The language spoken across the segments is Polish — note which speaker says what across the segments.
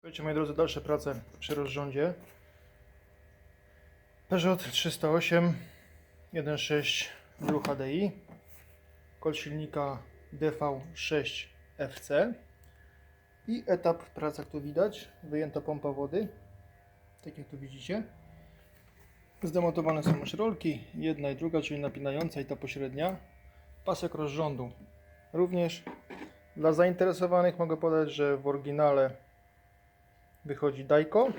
Speaker 1: Słuchajcie, moi drodzy, dalsze prace przy rozrządzie. Peugeot 308 1.6 Blue HDI. Kod silnika DV6 FC. I etap prac, jak tu widać. Wyjęta pompa wody. Tak jak tu widzicie. Zdemontowane są już rolki. Jedna i druga, czyli napinająca i ta pośrednia. Pasek rozrządu. Również dla zainteresowanych mogę podać, że w oryginale wychodzi dajko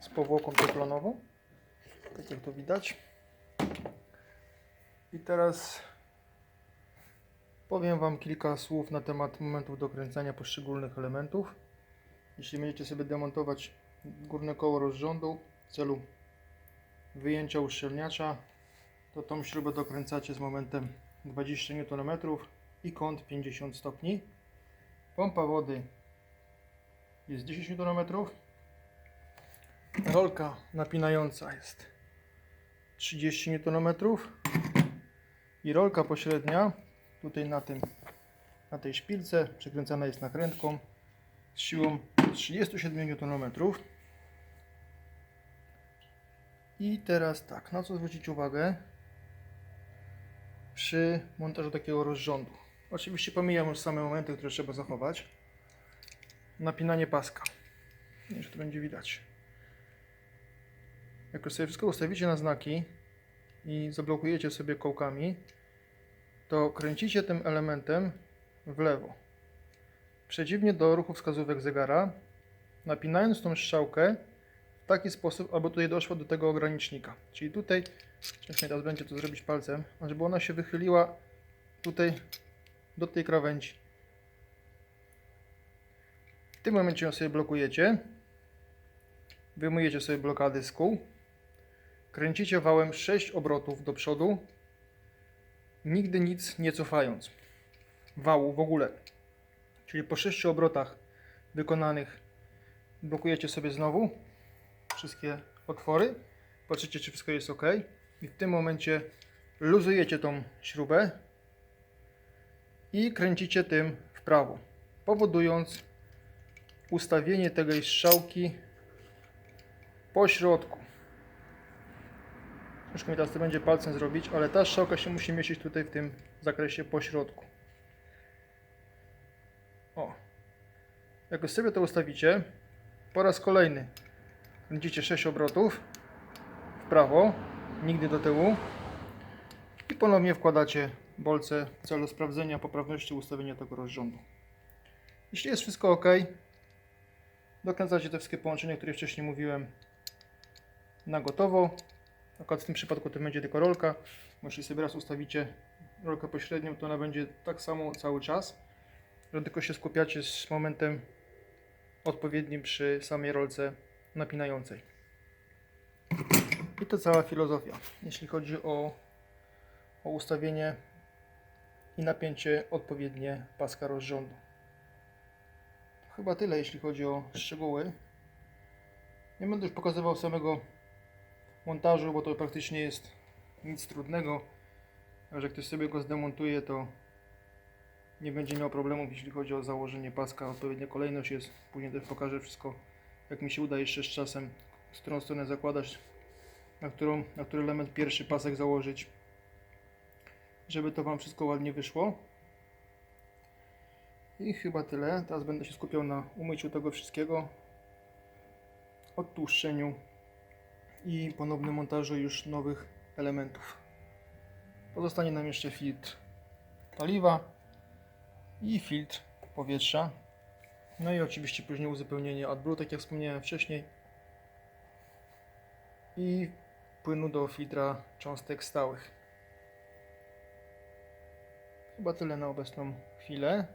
Speaker 1: z powłoką teflonową. Tak jak to widać. I teraz powiem Wam kilka słów na temat momentów dokręcania poszczególnych elementów. Jeśli będziecie sobie demontować górne koło rozrządu w celu wyjęcia uszczelniacza, to tą śrubę dokręcacie z momentem 20 Nm i kąt 50 stopni. Pompa wody jest 10 Nm. Rolka napinająca jest 30 Nm. I rolka pośrednia tutaj na tym na tej szpilce przekręcana jest nakrętką z siłą 37 Nm. I teraz tak, na co zwrócić uwagę przy montażu takiego rozrządu. Oczywiście pomijam już same momenty, które trzeba zachować. Napinanie paska. Nie wiem, czy to będzie widać. Jak już sobie wszystko ustawicie na znaki i zablokujecie sobie kołkami, to kręcicie tym elementem w lewo. Przeciwnie do ruchu wskazówek zegara, napinając tą strzałkę w taki sposób, aby tutaj doszło do tego ogranicznika. Czyli tutaj, mi teraz będzie to zrobić palcem, żeby ona się wychyliła tutaj do tej krawędzi. Tym momencie ją sobie blokujecie. Wyjmujecie sobie blokady z kół. Kręcicie wałem 6 obrotów do przodu. Nigdy nic nie cofając. Wału w ogóle. Czyli po 6 obrotach wykonanych blokujecie sobie znowu wszystkie otwory. Patrzycie, czy wszystko jest ok. I w tym momencie luzujecie tą śrubę i kręcicie tym w prawo, powodując ustawienie tej strzałki po środku. Ciężko mi teraz to będzie palcem zrobić, ale ta strzałka się musi mieścić tutaj w tym zakresie po środku. O. Jak sobie to ustawicie, po raz kolejny kręcicie 6 obrotów w prawo, nigdy do tyłu i ponownie wkładacie bolce w celu sprawdzenia poprawności ustawienia tego rozrządu. Jeśli jest wszystko ok, dokręcacie te wszystkie połączenia, które wcześniej mówiłem na gotowo. Akurat w tym przypadku to będzie tylko rolka. bo Jeśli sobie raz ustawicie rolkę pośrednią, to ona będzie tak samo cały czas. Że tylko się skupiacie z momentem odpowiednim przy samej rolce napinającej. I to cała filozofia, jeśli chodzi o, o ustawienie i napięcie odpowiednie paska rozrządu. Chyba tyle, jeśli chodzi o szczegóły. Nie będę już pokazywał samego montażu, bo to praktycznie jest nic trudnego. Jak ktoś sobie go zdemontuje, to nie będzie miał problemów, jeśli chodzi o założenie paska. Odpowiednia kolejność jest. Później też pokażę wszystko, jak mi się uda jeszcze z czasem, z którą stronę zakładać, na, którą, na który element pierwszy pasek założyć, żeby to Wam wszystko ładnie wyszło. I chyba tyle. Teraz będę się skupiał na umyciu tego wszystkiego, odtłuszczeniu i ponownym montażu już nowych elementów. Pozostanie nam jeszcze filtr paliwa i filtr powietrza. No i oczywiście później uzupełnienie AdBlue, tak jak wspomniałem wcześniej. I płynu do filtra cząstek stałych. Chyba tyle na obecną chwilę.